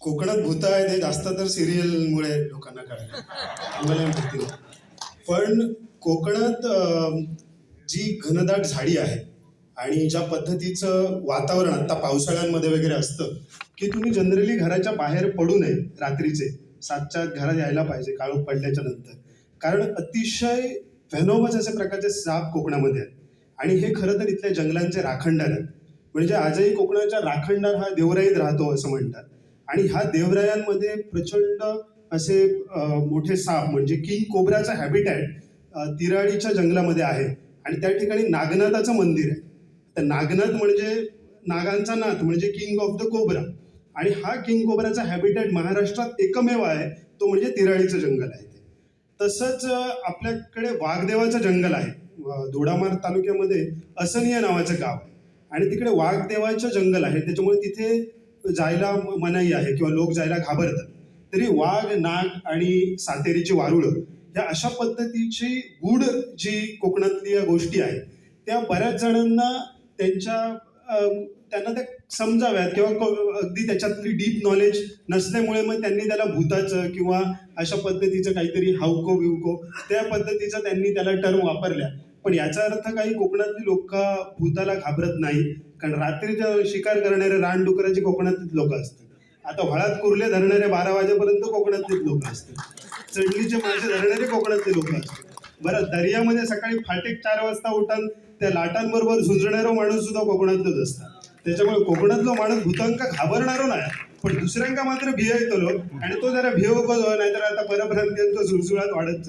कोकणात भूत आहेत हे जास्त तर सिरियलमुळे लोकांना कळलं. माहिती. पण कोकणात जी घनदाट झाडी आहे आणि ज्या पद्धतीचं वातावरण आता पावसाळ्यांमध्ये वगैरे असतं की तुम्ही जनरली घराच्या बाहेर पडू नये रात्रीचे. सातच्या घरात यायला पाहिजे काळोख पडल्याच्या नंतर. कारण अतिशय व्हेनोमस असे प्रकारचे साप कोकणामध्ये आहेत. आणि हे खरं तर इथल्या जंगलांचे राखणदार आहेत. म्हणजे आजही कोकणाच्या राखणदार हा देवराईत राहतो असं म्हणतात. आणि ह्या देवरायांमध्ये प्रचंड असे मोठे साप म्हणजे किंग कोब्राचा हॅबिटॅट तिराडीच्या जंगलामध्ये आहे. आणि त्या ठिकाणी नागनाथाचं मंदिर आहे. तर नागनाथ म्हणजे नागांचा नाथ म्हणजे किंग ऑफ द कोबरा आणि हा किंग कोबराचा हॅबिटॅट महाराष्ट्रात एकमेव आहे. तो म्हणजे तिराळीचं जंगल आहे ते. तसंच आपल्याकडे वाघदेवाचं जंगल आहे. अं, दोडामार्ग तालुक्यामध्ये असनिया नावाचं गाव आहे. आणि तिकडे वाघदेवाचं जंगल आहे. त्याच्यामुळे तिथे जायला मनाई आहे किंवा लोक जायला घाबरतात. तरी वाघ नाग आणि सातेरीची वारुळं ह्या अशा पद्धतीची गूढ जी कोकणातली या गोष्टी आहेत त्या बऱ्याच जणांना त्यांच्या त्यांना त्या समजाव्यात किंवा क- अगदी त्याच्यातली डीप नॉलेज नसल्यामुळे मग त्यांनी त्याला भूताचं किंवा अशा पद्धतीचं काहीतरी हावको बिवको त्या पद्धतीचं त्यांनी त्याला टर्म वापरल्या. पण याचा अर्थ काही कोकणातली लोक भूताला घाबरत नाही कारण रात्रीच्या शिकार करणारे रानडुकराची कोकणातलीच लोक असतात. आता हळद कुर्ले धरणारे बारा वाजेपर्यंत कोकणातलीच लोक असतात. चढलीचे मासे धरणारे कोकणातले लोक असतात. बरं दर्यामध्ये सकाळी फाटेक चार वाजता उठान त्या लाटांबरोबर झुंजणारा माणूस सुद्धा कोकणातलंच असतात. त्याच्यामुळे कोकणातलो माणूस भूतांका घाबरणारो नाही. पण दुसऱ्यांका मात्र भियायतलो आणि तो जरा भिव नाहीतर आता परभ्रांतीयांचा सुळसुळात वाढत